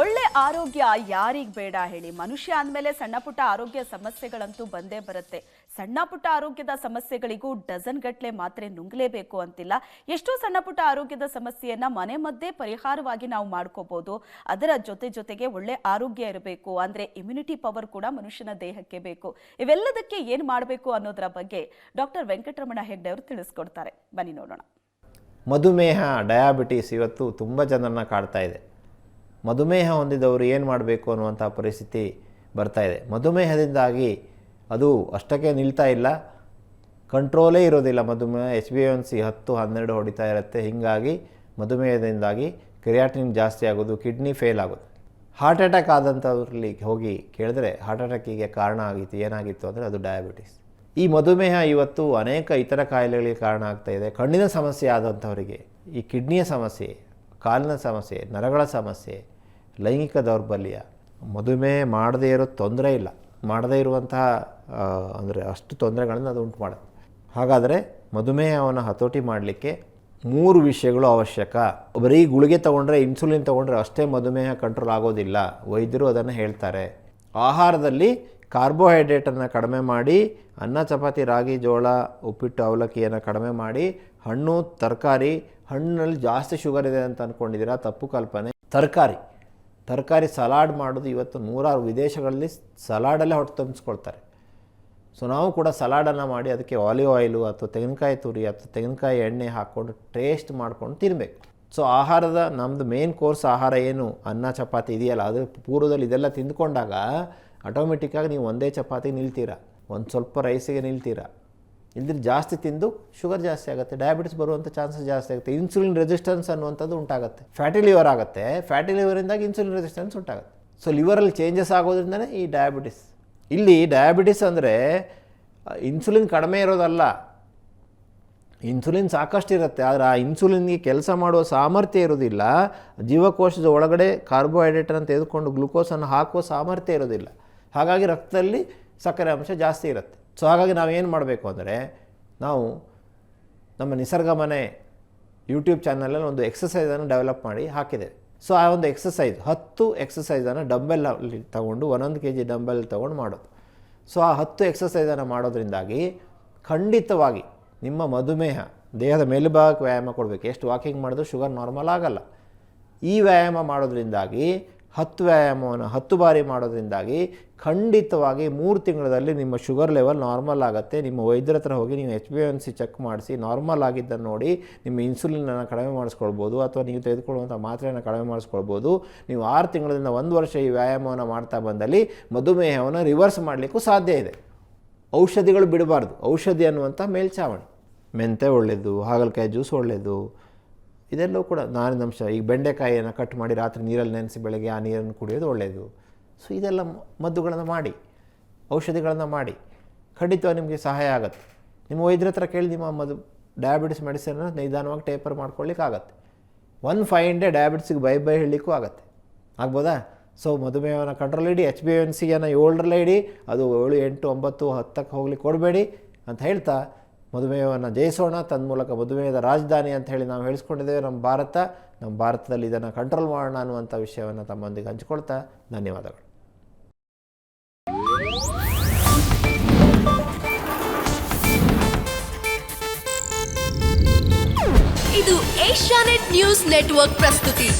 ಒಳ್ಳೆ ಆರೋಗ್ಯ ಯಾರಿಗ್ ಬೇಡ ಹೇಳಿ. ಮನುಷ್ಯ ಅಂದಮೇಲೆ ಸಣ್ಣ ಪುಟ್ಟ ಆರೋಗ್ಯ ಸಮಸ್ಯೆಗಳಂತೂ ಬಂದೇ ಬರುತ್ತೆ. ಸಣ್ಣ ಪುಟ್ಟ ಆರೋಗ್ಯದ ಸಮಸ್ಯೆಗಳಿಗೂ ಡಜನ್ ಗಟ್ಟಲೆ ಮಾತ್ರೆ ನುಂಗಲೇಬೇಕು ಅಂತಿಲ್ಲ. ಎಷ್ಟೋ ಸಣ್ಣ ಪುಟ್ಟ ಆರೋಗ್ಯದ ಸಮಸ್ಯೆಯನ್ನ ಮನೆ ಮದ್ದೇ ಪರಿಹಾರವಾಗಿ ನಾವು ಮಾಡ್ಕೋಬಹುದು ಅದರ ಜೊತೆ ಜೊತೆಗೆ ಒಳ್ಳೆ ಆರೋಗ್ಯ ಇರಬೇಕು. ಅಂದ್ರೆ ಇಮ್ಯುನಿಟಿ ಪವರ್ ಕೂಡ ಮನುಷ್ಯನ ದೇಹಕ್ಕೆ ಬೇಕು. ಇವೆಲ್ಲದಕ್ಕೆ ಏನ್ ಮಾಡಬೇಕು ಅನ್ನೋದರ ಬಗ್ಗೆ ಡಾಕ್ಟರ್ ವೆಂಕಟರಮಣ ಹೆಗ್ಡೆ ಅವರು ತಿಳಿಸ್ಕೊಡ್ತಾರೆ. ಬನ್ನಿ ನೋಡೋಣ. ಮಧುಮೇಹ ಡಯಾಬಿಟೀಸ್ ಇವತ್ತು ತುಂಬ ಜನರನ್ನ ಕಾಡ್ತಾ ಇದೆ. ಮಧುಮೇಹ ಹೊಂದಿದವರು ಏನು ಮಾಡಬೇಕು ಅನ್ನುವಂಥ ಪರಿಸ್ಥಿತಿ ಬರ್ತಾ ಇದೆ. ಮಧುಮೇಹದಿಂದಾಗಿ ಅದು ಅಷ್ಟಕ್ಕೆ ನಿಲ್ತಾ ಇಲ್ಲ. ಕಂಟ್ರೋಲೇ ಇರೋದಿಲ್ಲ. ಮಧುಮೇಹ ಎಚ್ ಬಿ ಎನ್ ಸಿ ಹತ್ತು ಹನ್ನೆರಡು ಹೊಡಿತಾ ಇರುತ್ತೆ. ಹೀಗಾಗಿ ಮಧುಮೇಹದಿಂದಾಗಿ ಕ್ರಿಯಾಟಿನ್ ಜಾಸ್ತಿ ಆಗೋದು, ಕಿಡ್ನಿ ಫೇಲ್ ಆಗೋದು. ಹಾರ್ಟ್ ಅಟ್ಯಾಕ್ ಆದಂಥದ್ರಲ್ಲಿ ಹೋಗಿ ಕೇಳಿದ್ರೆ ಹಾರ್ಟ್ ಅಟ್ಯಾಕಿಗೆ ಕಾರಣ ಆಗಿತ್ತು. ಏನಾಗಿತ್ತು ಅಂದರೆ ಅದು ಡಯಾಬಿಟಿಸ್. ಈ ಮಧುಮೇಹ ಇವತ್ತು ಅನೇಕ ಇತರ ಕಾಯಿಲೆಗಳಿಗೆ ಕಾರಣ ಆಗ್ತಾ ಇದೆ. ಕಣ್ಣಿನ ಸಮಸ್ಯೆ ಆದಂಥವರಿಗೆ ಈ ಕಿಡ್ನಿಯ ಸಮಸ್ಯೆ, ಕಾಲಿನ ಸಮಸ್ಯೆ, ನರಗಳ ಸಮಸ್ಯೆ ಲೈಂಗಿಕ ದೌರ್ಬಲ್ಯ ಮದುವೆ ಮಾಡದೇ ಇರೋ ತೊಂದರೆ ಇಲ್ಲ. ಮಾಡದೇ ಇರುವಂತಹ ಅಂದರೆ ಅಷ್ಟು ತೊಂದರೆಗಳನ್ನು ಅದು ಉಂಟು ಮಾಡುತ್ತೆ. ಹಾಗಾದರೆ ಮಧುಮೇಹವನ್ನು ಹತೋಟಿ ಮಾಡಲಿಕ್ಕೆ ಮೂರು ವಿಷಯಗಳು ಅವಶ್ಯಕ. ಬರೀ ಗುಳಿಗೆ ತೊಗೊಂಡ್ರೆ ಇನ್ಸುಲಿನ್ ತೊಗೊಂಡ್ರೆ ಅಷ್ಟೇ ಮಧುಮೇಹ ಕಂಟ್ರೋಲ್ ಆಗೋದಿಲ್ಲ. ವೈದ್ಯರು ಅದನ್ನು ಹೇಳ್ತಾರೆ. ಆಹಾರದಲ್ಲಿ ಕಾರ್ಬೋಹೈಡ್ರೇಟನ್ನು ಕಡಿಮೆ ಮಾಡಿ, ಅನ್ನ, ಚಪಾತಿ, ರಾಗಿ, ಜೋಳ, ಉಪ್ಪಿಟ್ಟು, ಅವಲಕ್ಕಿಯನ್ನು ಕಡಿಮೆ ಮಾಡಿ, ಹಣ್ಣು, ತರಕಾರಿ, ಹಣ್ಣಲ್ಲಿ ಜಾಸ್ತಿ ಶುಗರ್ ಇದೆ ಅಂತ ಅಂದ್ಕೊಂಡಿದ್ದೀರಾ ತಪ್ಪು ಕಲ್ಪನೆ. ತರಕಾರಿ. ತರಕಾರಿ ಸಲಾಡ್ ಮಾಡೋದು ಇವತ್ತು ನೂರಾರು ವಿದೇಶಗಳಲ್ಲಿ ಸಲಾಡಲ್ಲೇ ಹೊಟ್ಟೆ ತುಂಬಿಸ್ಕೊಳ್ತಾರೆ. ಸೊ ನಾವು ಕೂಡ ಸಲಾಡನ್ನು ಮಾಡಿ ಅದಕ್ಕೆ ಆಲಿವ್ ಆಯಿಲು ಅಥವಾ ತೆಂಗಿನಕಾಯಿ ತುರಿ ಅಥವಾ ತೆಂಗಿನಕಾಯಿ ಎಣ್ಣೆ ಹಾಕ್ಕೊಂಡು ಟೇಸ್ಟ್ ಮಾಡ್ಕೊಂಡು ತಿನ್ನಬೇಕು ಸೊ ಆಹಾರದ ನಮ್ಮದು ಮೇನ್ ಕೋರ್ಸ್ ಆಹಾರ ಏನು? ಅನ್ನ, ಚಪಾತಿ ಇದೆಯಲ್ಲ, ಅದು ಪೂರ್ವದಲ್ಲಿ ಇದೆಲ್ಲ ತಿಂದ್ಕೊಂಡಾಗ ಆಟೋಮೆಟಿಕ್ಕಾಗಿ ನೀವು ಒಂದೇ ಚಪಾತಿ ನಿಲ್ತೀರ? ಒಂದು ಸ್ವಲ್ಪ ರೈಸಿಗೆ ನಿಲ್ತೀರಾ? ಇಲ್ದಿರ ಜಾಸ್ತಿ ತಿಂದು ಶುಗರ್ ಜಾಸ್ತಿ ಆಗುತ್ತೆ ಡಯಾಬಿಟಿಸ್ ಬರುವಂಥ ಚಾನ್ಸಸ್ ಜಾಸ್ತಿ ಆಗುತ್ತೆ ಇನ್ಸುಲಿನ್ ರೆಸಿಸ್ಟೆನ್ಸ್ ಅನ್ನುವಂಥದ್ದು ಉಂಟಾಗುತ್ತೆ. ಫ್ಯಾಟಿ ಲಿವರ್ ಆಗುತ್ತೆ ಫ್ಯಾಟಿ ಲಿವರಿಂದಾಗಿ ಇನ್ಸುಲಿನ್ ರೆಸಿಸ್ಟೆನ್ಸ್ ಉಂಟಾಗುತ್ತೆ. ಸೊ ಲಿವರಲ್ಲಿ ಚೇಂಜಸ್ ಆಗೋದ್ರಿಂದನೇ ಈ ಡಯಾಬಿಟಿಸ್ ಇಲ್ಲಿ ಡಯಾಬಿಟಿಸ್ ಅಂದರೆ ಇನ್ಸುಲಿನ್ ಕಡಿಮೆ ಇರೋದಲ್ಲ. ಇನ್ಸುಲಿನ್ ಸಾಕಷ್ಟು ಇರುತ್ತೆ, ಆದರೆ ಆ ಇನ್ಸುಲಿನ್ಗೆ ಕೆಲಸ ಮಾಡುವ ಸಾಮರ್ಥ್ಯ ಇರೋದಿಲ್ಲ. ಜೀವಕೋಶದ ಒಳಗಡೆ ಕಾರ್ಬೋಹೈಡ್ರೇಟನ್ನು ತೆಗೆದುಕೊಂಡು ಗ್ಲುಕೋಸನ್ನು ಹಾಕುವ ಸಾಮರ್ಥ್ಯ ಇರೋದಿಲ್ಲ. ಹಾಗಾಗಿ ರಕ್ತದಲ್ಲಿ ಸಕ್ಕರೆ ಅಂಶ ಜಾಸ್ತಿ ಇರುತ್ತೆ. ಸೊ ಹಾಗಾಗಿ ನಾವು ಏನು ಮಾಡಬೇಕು ಅಂದರೆ ನಾವು ನಮ್ಮ ನಿಸರ್ಗ ಮನೆ ಯೂಟ್ಯೂಬ್ ಚಾನಲಲ್ಲಿ ಒಂದು ಎಕ್ಸಸೈಸನ್ನು ಡೆವಲಪ್ ಮಾಡಿ ಹಾಕಿದ್ದೇವೆ. ಸೊ ಆ ಒಂದು ಎಕ್ಸಸೈಸ್ ಹತ್ತು ಎಕ್ಸಸೈಸನ್ನು ಡಂಬೆಲ್ ತಗೊಂಡು ಒಂದೊಂದು ಕೆ ಜಿ ಡಂಬೆಲ್ ತೊಗೊಂಡು ಮಾಡೋದು. ಸೊ ಆ ಹತ್ತು ಎಕ್ಸಸೈಸನ್ನು ಮಾಡೋದ್ರಿಂದಾಗಿ ಖಂಡಿತವಾಗಿ ನಿಮ್ಮ ಮಧುಮೇಹ, ದೇಹದ ಮೇಲುಭಾಗಕ್ಕೆ ವ್ಯಾಯಾಮ ಕೊಡಬೇಕು. ಎಷ್ಟು ವಾಕಿಂಗ್ ಮಾಡಿದ್ರೂ ಶುಗರ್ ನಾರ್ಮಲ್ ಆಗಲ್ಲ. ಈ ವ್ಯಾಯಾಮ ಮಾಡೋದ್ರಿಂದಾಗಿ ಹತ್ತು ವ್ಯಾಯಾಮವನ್ನು ಹತ್ತು ಬಾರಿ ಮಾಡೋದ್ರಿಂದಾಗಿ ಖಂಡಿತವಾಗಿ ಮೂರು ತಿಂಗಳಲ್ಲಿ ನಿಮ್ಮ ಶುಗರ್ ಲೆವೆಲ್ ನಾರ್ಮಲ್ ಆಗುತ್ತೆ. ನಿಮ್ಮ ವೈದ್ಯರ ಹತ್ರ ಹೋಗಿ ನೀವು H B N C check ಮಾಡಿಸಿ ನಾರ್ಮಲ್ ಆಗಿದ್ದನ್ನು ನೋಡಿ ನಿಮ್ಮ ಇನ್ಸುಲಿನನ್ನು ಕಡಿಮೆ ಮಾಡಿಸ್ಕೊಳ್ಬೋದು ಅಥವಾ ನೀವು ತೆಗೆದುಕೊಳ್ಳುವಂಥ ಮಾತ್ರೆಯನ್ನು ಕಡಿಮೆ ಮಾಡಿಸ್ಕೊಳ್ಬೋದು. ನೀವು ಆರು ತಿಂಗಳಿಂದ ಒಂದು ವರ್ಷ ಈ ವ್ಯಾಯಾಮವನ್ನು ಮಾಡ್ತಾ ಬಂದಲ್ಲಿ ಮಧುಮೇಹವನ್ನು ರಿವರ್ಸ್ ಮಾಡಲಿಕ್ಕೂ ಸಾಧ್ಯ ಇದೆ. ಔಷಧಿಗಳು ಬಿಡಬಾರ್ದು. ಔಷಧಿ ಅನ್ನುವಂಥ ಮೇಲ್ಛಾವಣಿ ಮೆಂತೆ ಒಳ್ಳೆಯದು ಹಾಗಲಕಾಯಿ ಜ್ಯೂಸ್ ಒಳ್ಳೆಯದು ಇದೆಲ್ಲವೂ ಕೂಡ ನಾರಿನಂಶ ಈಗ ಬೆಂಡೆಕಾಯಿಯನ್ನು ಕಟ್ ಮಾಡಿ ರಾತ್ರಿ ನೀರಲ್ಲಿ ನೆನೆಸಿ ಬೆಳಗ್ಗೆ ಆ ನೀರನ್ನು ಕುಡಿಯೋದು ಒಳ್ಳೆಯದು. ಸೊ ಇದೆಲ್ಲ ಮದ್ದುಗಳನ್ನು ಮಾಡಿ, ಔಷಧಿಗಳನ್ನು ಮಾಡಿ. ಖಂಡಿತವಾಗಿ ನಿಮಗೆ ಸಹಾಯ ಆಗುತ್ತೆ. ನಿಮ್ಮ ವೈದ್ಯರ ಹತ್ರ ಕೇಳಿ ನಿಮ್ಮ ಮದು ಡಯಾಬಿಟಿಸ್ ಮೆಡಿಸಿನನ್ನು ನಿಧಾನವಾಗಿ ಟೇಪರ್ ಮಾಡ್ಕೊಳ್ಳಿಕ್ಕಾಗತ್ತೆ ಒನ್ ಫೈವ್ ಇಂಡೇ ಡಯಾಬಿಟಿಸ್ಗೆ ಬೈ ಬೈ ಹೇಳಲಿಕ್ಕೂ ಆಗುತ್ತೆ. ಆಗ್ಬೋದಾ? ಸೊ ಮಧುಮೇಹವನ್ನು ಕಂಟ್ರೋಲ್ ಇಡಿ ಎಚ್ ಬಿ ಎನ್ ಸಿಯನ್ನು ಏಳರಲ್ಲೇ ಇಡಿ, ಅದು ಏಳು ಎಂಟು ಒಂಬತ್ತು ಹತ್ತಕ್ಕೆ ಹೋಗ್ಲಿಕ್ಕೆ ಕೊಡಬೇಡಿ ಅಂತ ಹೇಳ್ತಾ ಮಧುಮೇಹವನ್ನು ಜಯಿಸೋಣ, ತನ್ಮೂಲಕ ಮಧುಮೇಹದ ರಾಜಧಾನಿ ಅಂತ ಹೇಳಿ ನಾವು ಹೇಳಿಸ್ಕೊಂಡಿದ್ದೇವೆ. ನಮ್ಮ ಭಾರತ, ನಮ್ಮ ಭಾರತದಲ್ಲಿ ಇದನ್ನು ಕಂಟ್ರೋಲ್ ಮಾಡೋಣ ಅನ್ನುವಂಥ ವಿಷಯವನ್ನು ತಮ್ಮೊಂದಿಗೆ ಹಂಚಿಕೊಳ್ತಾ ಧನ್ಯವಾದಗಳು. ಇದು ಏಷ್ಯಾನೆಟ್ ನ್ಯೂಸ್ ನೆಟ್ವರ್ಕ್ ಪ್ರಸ್ತುತಿ.